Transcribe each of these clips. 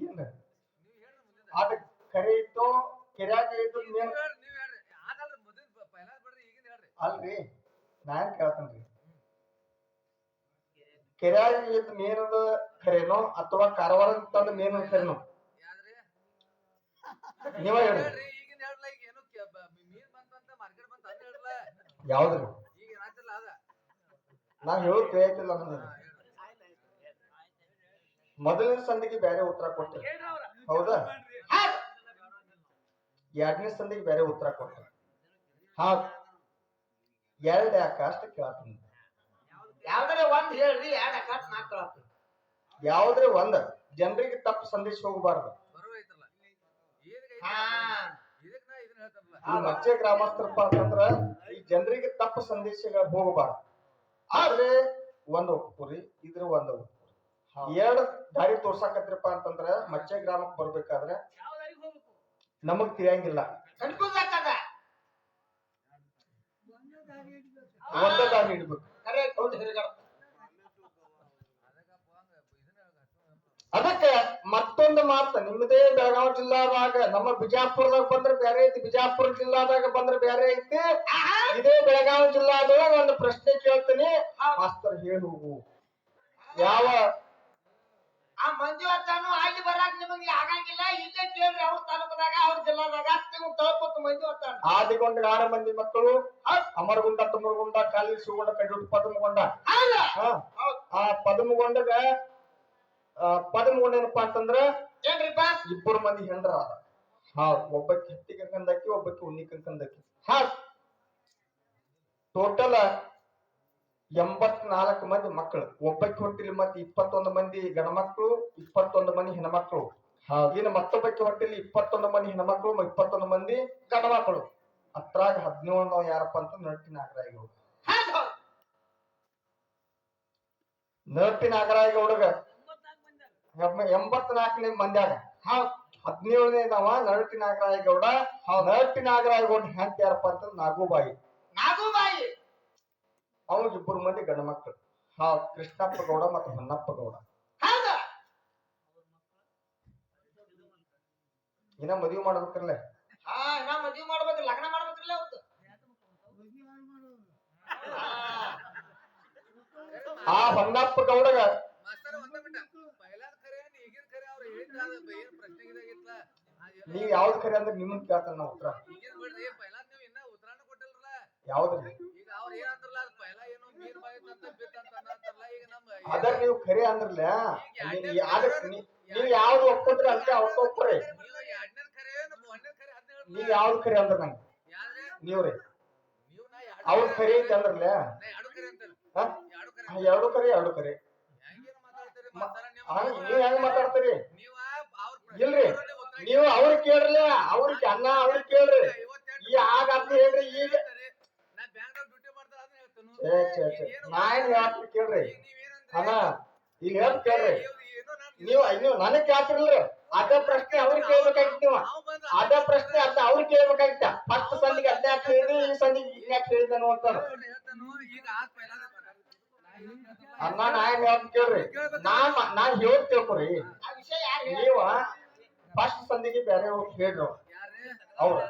ಏನ್? ನೀವ್ ಹೇಳ್ರಿ ಮುಂದಿನ ಅದ ಕರೆ ಇತ್ತು ಕೆರ್ಯಾಗ ಇದ್ದು ಮೇನ್ ಅಲ್ರಿ ನಾನ್ ಕೇಳ್ತೇನ್ರಿ. ಕೆರ್ಯಾಗ ಇದ್ದ ಮೇನದ ಖರೇನೋ ಅಥವಾ ಕಾರವಾರ ತಂದ ಮೇನ ಖರೇನೋ ನೀವ ಹೇಳ್ರಿ. ಯಾವ್ದ್ರಿ ಈಗಿನ ಹೇಳ್ರಲ್ಲ ಈಗ ಏನು ಕೆ- ಬ- ಮೀನ್ ಬಂತಂತ ಮಾರ್ಕೆಟ್ ಬಂತ ಅದ್ ಹೇಳ್ರಲ್ಲ ಯಾವ್ದ್ರಿ ಈಗ ಏನಾಯ್ತಲ್ಲ ಅದ ನಾ ಹೇಳೋದ್ ಕೇಳ್ತಿಲ್ಲ ಅನ್ನೋದು ಹಾ, ಹೇಳ್ರಿ. ಮೊದಲನೇ ಸಂದಿಗೆ ಬೇರೆ ಉತ್ತರ ಕೊಟ್ಟೆ ಹೌದಾ? ಎರಡನೇ ಸಂದಿಗೆ ಬೇರೆ ಉತ್ತರ ಕೊಟ್ಟೆ ಹಾ ಎರಡು ಯಾಕ ಅಷ್ಟ ಕೇಳ್ತೀನಿ ಯಾವ್ದಾರ ಒಂದ್ ಹೇಳ್ರಿ ಎರಡ್ ನಾಲ್ಕು ಹೇಳ್ತೀನಿ. ಯಾವ್ದ್ರೆ ಒಂದ. ಜನರಿಗೆ ತಪ್ಪು ಸಂದೇಶ ಹೋಗಬಾರ್ದು. ಈ ಮಚ್ಚೆ ಗ್ರಾಮಸ್ಥರಪ್ಪ ಅಂತಂದ್ರ ಈ ಜನರಿಗೆ ತಪ್ಪು ಸಂದೇಶಗಳು ಹೋಗಬಾರ್ದು. ಆದ್ರೆ ಒಂದು ಒಪ್ಪುರಿ ಇದ್ರ ಒಂದು ಎರಡ್ ದಾರಿ ತೋರ್ಸಾಕತ್ರಿಪ್ಪ ಅಂತಂದ್ರ ಮಚ್ಚೆ ಗ್ರಾಮಕ್ಕೆ ಬರ್ಬೇಕಾದ್ರೆ ನಮಗ್ ತಿಳಿಯಂಗಿಲ್ಲ. ಒಂದ ದಾರಿ ಇಡ್ಬೇಕು. ಅದಕ್ಕ ಮತ್ತೊಂದು ಮಾತು ನಿಮ್ಮದೇ ಬೆಳಗಾವಿ ಜಿಲ್ಲಾದಾಗ ನಮ್ಮ ಬಿಜಾಪುರದಾಗ ಬಂದ್ರೆ ಬೇರೆ ಐತಿ ಬಿಜಾಪುರ ಜಿಲ್ಲಾದಾಗ ಬಂದ್ರೆ ಬೇರೆ ಐತಿ. ಇದೇ ಬೆಳಗಾವಿ ಜಿಲ್ಲಾದೊಳಗ ಒಂದು ಪ್ರಶ್ನೆ ಕೇಳ್ತೀನಿ. ಮಾಸ್ತರ್ ಹೇಳಿ. ಹೋಗು ಯಾವ ಆ ಮಂಜುವತ್ತಾನು ಅಲ್ಲಿ ಬರಾಕ್ ನಿಮಗೆ ಆಗಂಗಿಲ್ಲ. ಇಲ್ಲೇ ಕೇಳ್ರಿ ಅವ್ರ ತಾಲೂಕದಾಗ ಅವ್ರ ಜಿಲ್ಲಾದಾಗ. ನೀವು ತಲುಪತ್ತು ಮಂಜುವತ್ತಾನ ಆದಿಗೊಂಡ ಆರು ಮಂದಿ ಮಕ್ಕಳು? ಅಮರಗುಂಡ ತುಮರಗುಂಡ ಕಾಲಿ ಸುಗುಂಡ ಕಡ್ಡು ಪದಮಗೊಂಡ. ಆ ಪದ್ಮಗೊಂಡಗ ಆ, ಪದಮಗೊಂಡ ಏನಪ್ಪಾ ಅಂತಂದ್ರ ಏನ್ರಿಪ್ಪ? ಇಬ್ಬರು ಮಂದಿ ಹೆಂಡ್ರ ಅದ ಹಾ ಒಬ್ಬಕ್ಕೆ ಹತ್ತಿ ಕಂಕಂದಕ್ಕಿ ಒಬ್ಬಕ್ಕೆ ಉಣ್ಣಿ ಕಂಕಂದಕ್ಕಿ ಹಾ ಟೋಟಲ್ ಎಂಬತ್ನಾಲ್ಕು ಮಂದಿ ಮಕ್ಕಳು ಒಬ್ಬಕ್ಕೆ ಹೊಟ್ಟಿಲಿ ಮತ್ತೆ ಇಪ್ಪತ್ತೊಂದು ಮಂದಿ ಗಣಮಕ್ಕಳು ಇಪ್ಪತ್ತೊಂದು ಮಂದಿ ಹೆಣ್ಮಕ್ಳು. ಇನ್ನು ಮತ್ತೊಬ್ಬಕ್ಕೆ ಹೊಟ್ಟಿಲಿ ಇಪ್ಪತ್ತೊಂದು ಮಂದಿ ಹೆಣ್ಮಕ್ಳು ಇಪ್ಪತ್ತೊಂದು ಮಂದಿ ಗಣಮಕ್ಕಳು ಅತ್ರಾಗ ಹದಿನೇಳು ನಾವು ಯಾರಪ್ಪ ಅಂತ ನರ್ಟಿ ನಾಗರಾಯಗೌಡ. ನರ್ಟಿ ನಾಗರಾಯಗೌಡಗ ಎಂಬತ್ನಾಲ್ಕನೇ ಮಂದ್ಯಾಗ. ಹೌದ್. ಹದಿನೇಳನೇ ನಾವ ನರಟಿ ನಾಗರಾಯಗೌಡ ನರಟಿ ನಾಗರಾಯಗೌಡ ಹ್ಯಾಂತ ಯಾರಪ್ಪ ಅಂತ ನಾಗುಬಾಯಿ. ನಾಗುಬಾಯಿ. ಅವ್ರಿಗೆ ಇಬ್ಬರು ಮಂದಿ ಗಂಡ ಮಕ್ಕಳು ಹಾ ಕೃಷ್ಣಪ್ಪ ಗೌಡ ಮತ್ತು ಹೊನ್ನಪ್ಪ ಗೌಡ. ಹೌದಾ? ಇನ್ನ ಮದುವೆ ಮಾಡ್ಬೇಕಲ್ಲ ಹಾ ನಾ ಮದ್ವಿ ಮಾಡ್ಬೇಕ್ರಿ ಲಗ್ನ ಮಾಡ್ಬೇಕ್ರಲ್ಲ ಅವತ್ತು. ಆ ಹೊನ್ನಪ್ಪ ಗೌಡಗ ನೀವ್ ಯಾವ್ದು ಕರೆ ಅಂದ್ರೆ ನಿಮ್ಮನ್ ಕೇಳ್ತಾನ ಉತ್ತರ. ಇನ್ನ ಯಾವ್ದ್ರಿ? ಈಗ ನೀವು ಅದ ನೀವ್ ಖರೆ ಅಂದ್ರಲ್ಲ ನೀವ್ ಯಾವ್ದು ಒಪ್ಕೊಂಡ್ರಿ ಅಂತ ಅವ್ಕ ಒಪ್ಪ್ರಿ ನೀವು ಯಾವ್ದು ಖರೆ ಅಂದ್ರ ನಂಗೆ? ನೀವ್ರಿ. ಅವ್ರ ಖರೆ ಐತಿ ಅಂದ್ರಲ್ಲ ಎರಡು ಖರೆ ಹಾ? ಎರಡು ಹಾ ನೀವು ಹೆಂಗ್ ಮಾತಾಡ್ತೀರಿ? ಇಲ್ರಿ. ನೀವು ಅವ್ರ ಕೇಳ್ರಿ. ಅವ್ರಿಗೆ ಅನ್ನ ಅವ್ರಿಗೆ ಕೇಳ್ರಿ. ಈ ಆಗ ಅಂತ ಹೇಳ್ರಿ ಈಗ ನಾ ಅದನ್ನ ಏನ್ ಹೇಳ್ತೀನಿ ಕೇಳ್ರಿ. ಅಣ್ಣ ಈಗ ಹೇಳ್ ಕೇಳ್ರಿ. ನೀವು ನೀವು ನನಗ್ ಕೇಳ್ತಿರಲ್ರಿ ಅದ ಪ್ರಶ್ನೆ ಅವ್ರಿಗೆ ಕೇಳ್ಬೇಕಾಗಿತ್ತು ನೀವು. ಅದ ಪ್ರಶ್ನೆ ಅದ ಅವ್ರಿಗೆ ಕೇಳ್ಬೇಕಾಗಿತ್ತ. ಫಸ್ಟ್ ಸಂದಿಗೆ ಅದ್ನ ಯಾಕೆ ಹೇಳಿದ್ರಿ ಈ ಸಂದಿಗೆ ಈಗ ಯಾಕೆ ಹೇಳಿದ ಅಂತಾರ ಅಮ್ಮ ನಾ ಏನ್ ಹೇಳ್ತೀನಿ ಕೇಳ್ರಿ. ನಾ ನಾ ಹೇಳ್ ತಿಳ್ಕೊರಿ. ನೀವ ಫಸ್ಟ್ ಸಂದಿಗೆ ಬೇರೆ ಹೇಳ್ರಿ ಅವ್ರು.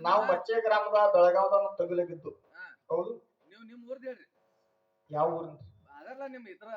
ನಾವು ಮಚ್ಚೆ ಗ್ರಾಮದ ಬೆಳಗಾವದ ತಗಲಿಗಿದ್ದು. ಹಾ. ಹೌದು. ಊರ್ದ ಯಾವ ಊರಿನ ಅದಲ್ಲ ನಿಮ್ ಇದ್ರ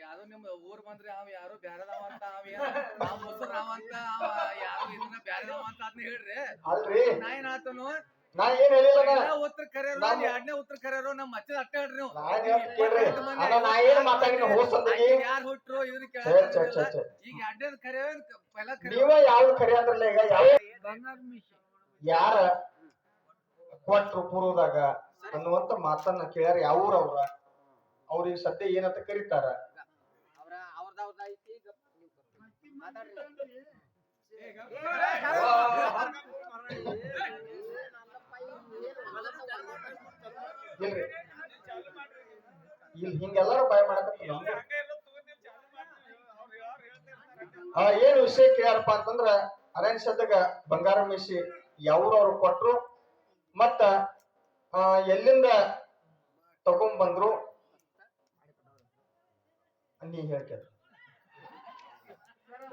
ಯಾರು ನಿಮ್ ಊರ್ ಬಂದ್ರಿ ಅವ್ ಯಾರು ಬ್ಯಾರದವ ಅಂತ ಅವ ಏನ ಅವ ಮೊಸರವ ಅಂತ ಅವ ಯಾರು ಬ್ಯಾರೆ ಬ್ಯಾರದವ ಅಂತ ಅದ್ನ ಹೇಳ್ರಿ. ಅಲ್ರಿ. ನಾ ಏನ್ ಆತನು. ನಾ ಏನ್ ಹೇಳಿಲ್ಲ ನಾ. ಉತ್ತರ ಕರೆಯರು ನಾನು- ಎರಡನೇ ಉತ್ತರ ಕರೆಯರು ನಮ್ಮ ಮಚ್ಚದ ಅಟ್ಟ ಹೇಳ್ರಿ ನೀವು. ನಾ ಏನ್ ಹೇಳ್ತೀನಿ ಕೇಳ್ರಿ. ಅಲ್ಲ ನಾ ಏನ್ ಮಾತಾಡಿನ ಹೋದ್ ಸಂದಿಗೆ ಯಾರು ಹುಟ್ರು ಇವ್ರಿಗೆ ಛೇ ಛೇ ಛೇ ಕೇಳ ಛೇ ಈಗ ಪೈಲ ನೀವ ಅಂದ್ರಲ್ಲ ಯಾವ ಯಾರ? ಕೊಟ್ರು ಪೂರ್ವದಾಗ ಅನ್ನುವಂತ ಮಾತನ್ನ ಕೇಳ್ಯಾರ ಯಾವ ಊರ್ ಅವ್ರ ಅವ್ರಿಗೆ ಸದ್ಯ ಏನಂತ ಕರೀತಾರ? ಇಲ್ರಿ. ಇಲ್ಲಿ ಹಿಂಗೆಲ್ಲಾರು ಭಯ ಮಾಡ ಆ ಏನ್ ವಿಷಯ ಕೇಳಪ್ಪ ಅಂತಂದ್ರ ಅರಣ್ಯ ಸದ್ಯಗ ಬಂಗಾರ ಮಿಸಿ ಯಾವ್ರವ್ರು ಕೊಟ್ರು ಮತ್ತ ಎಲ್ಲಿಂದ ಎಲ್ಲಿಂದ ತಗೊಂಬಂದ್ರು ನೀ ಹೇಳ್ಕೇತ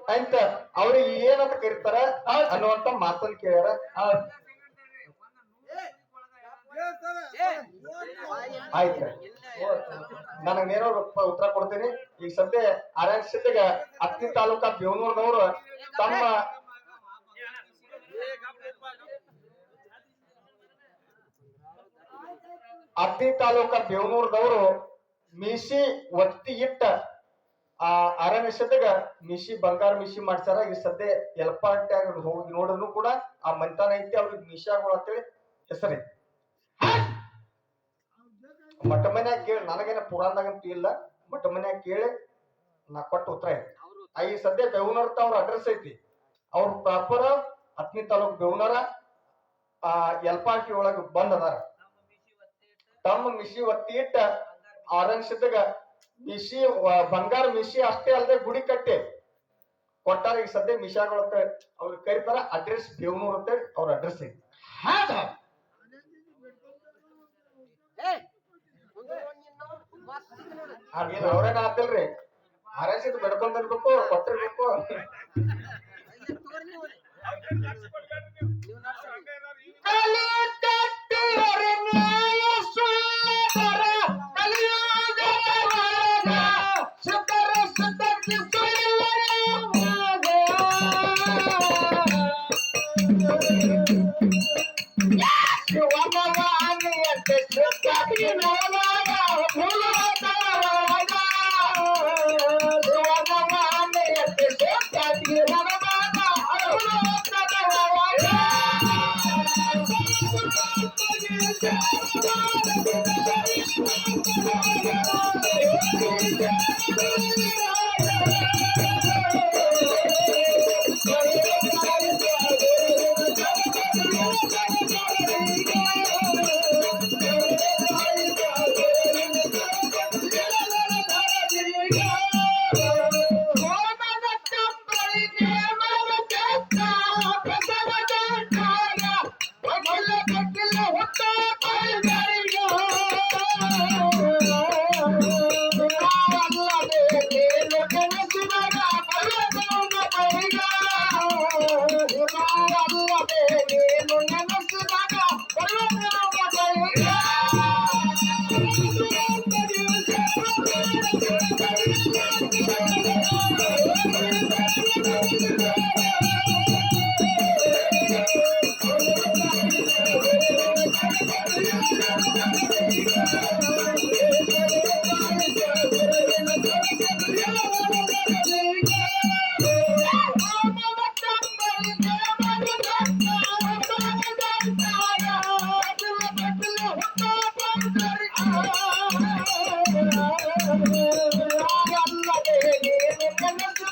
ಅಂತ ಅವ್ರಿಗೆ ಏನಂತ ಕರೀತಾರ ಅನ್ನುವಂತ ಮಾತನ್ನ ಕೇಳ್ಯಾರ. ಆಯ್ತ ನನಗ್ ನೇರ ಉತ್ತರ ಕೊಡ್ತೀನಿ. ಈಗ ಸದ್ಯ ಆರ್ಯನ್ ಅತ್ತಿ ತಾಲೂಕಾ ಬೇವನೂರ್ನವ್ರು ತಮ್ಮ ಅತ್ತಿ ತಾಲೂಕಾ ಬೇವನೂರ್ದವರು ಮೀಸಿ ಒತ್ತಿ ಇಟ್ಟ ಆ ಅರಣ್ಯ ಸಿದ್ದಾಗ ಮಿಶಿ ಬಂಗಾರ ಮಿಶಿ ಮಾಡ್ಸಾರ ಈ ಸದ್ಯ ಎಲ್ಪಾಟ್ಯಾಗ ಹೋಗಿ ನೋಡಿದ್ರು ಕೂಡ ಆ ಮಂತಾನ ಐತಿ, ಅವ್ರಿಗೆ ಮಿಶಾಗಳು ಅಂತೇಳಿ ಹೆಸರೈತಿ ಮಠ ಮನ್ಯಾಗ ಕೇಳಿ, ನನಗೇನ ಪುರಾಣದಾಗಂತೂ ಇಲ್ಲ, ಮಠ ಮನ್ಯಾಗ ಕೇಳಿ ನಾ ಕೊಟ್ಟ ಉತ್ತರ ಐತಿ ಈ ಸದ್ಯ ಬೆವನರ್ ಅವ್ರ ಅಡ್ರೆಸ್ ಐತಿ. ಅವ್ರ ಪ್ರಾಪರ್ ಹತ್ತನೇ ತಾಲೂಕ್ ಬೆವನರ, ಆ ಎಲ್ಪಾಟಿ ಒಳಗ ಬಂದ್ ಅದಾರ ತಮ್ಮ ಮಿಶಿ ಒತ್ತಿ ಇಟ್ಟ ಸಿದ್ದಾಗ ಮಿಶಿ ವ- ಬಂಗಾರ ಮಿಶಿ ಅಷ್ಟೇ ಅಲ್ಲದೆ ಗುಡಿ ಕಟ್ಟೆ. ಕೊಟ್ಟಾರ ಈಗ ಸದ್ಯ ಮಿಶಾಗಳು ಅಂತ ಅವ್ರಿಗೆ ಕರೀತಾರ ಅಡ್ರೆಸ್ ಬೇವನೂರ್ ಅಂತ ಅವ್ರ ಅಡ್ರೆಸ್ ಐತಿ. ಅವ್ರೇನ ಆತಿಲ್ರಿ ಆರೈಸಿದ್ ಬೆಡ್ಕೊಂಡಿರ್ಬೇಕು ಕೊಟ್ಟಿರ್ಬೇಕು. Yeah. Thank you.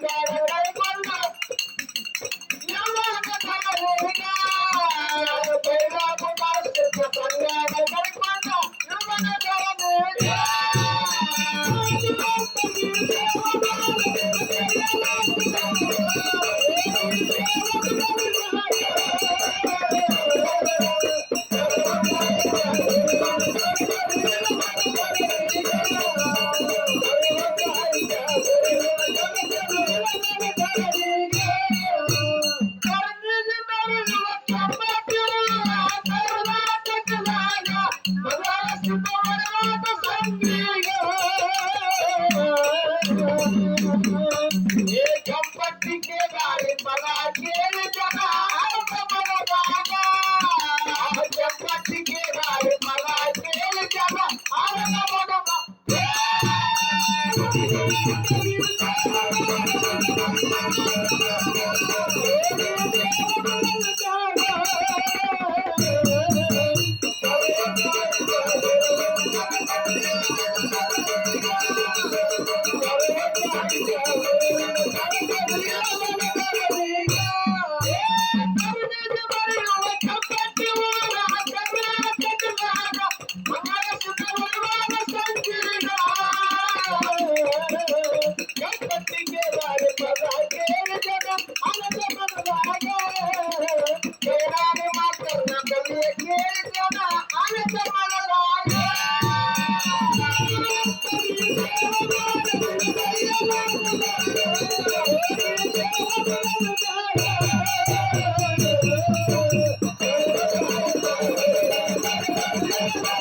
Yeah, yeah, yeah. Thank you.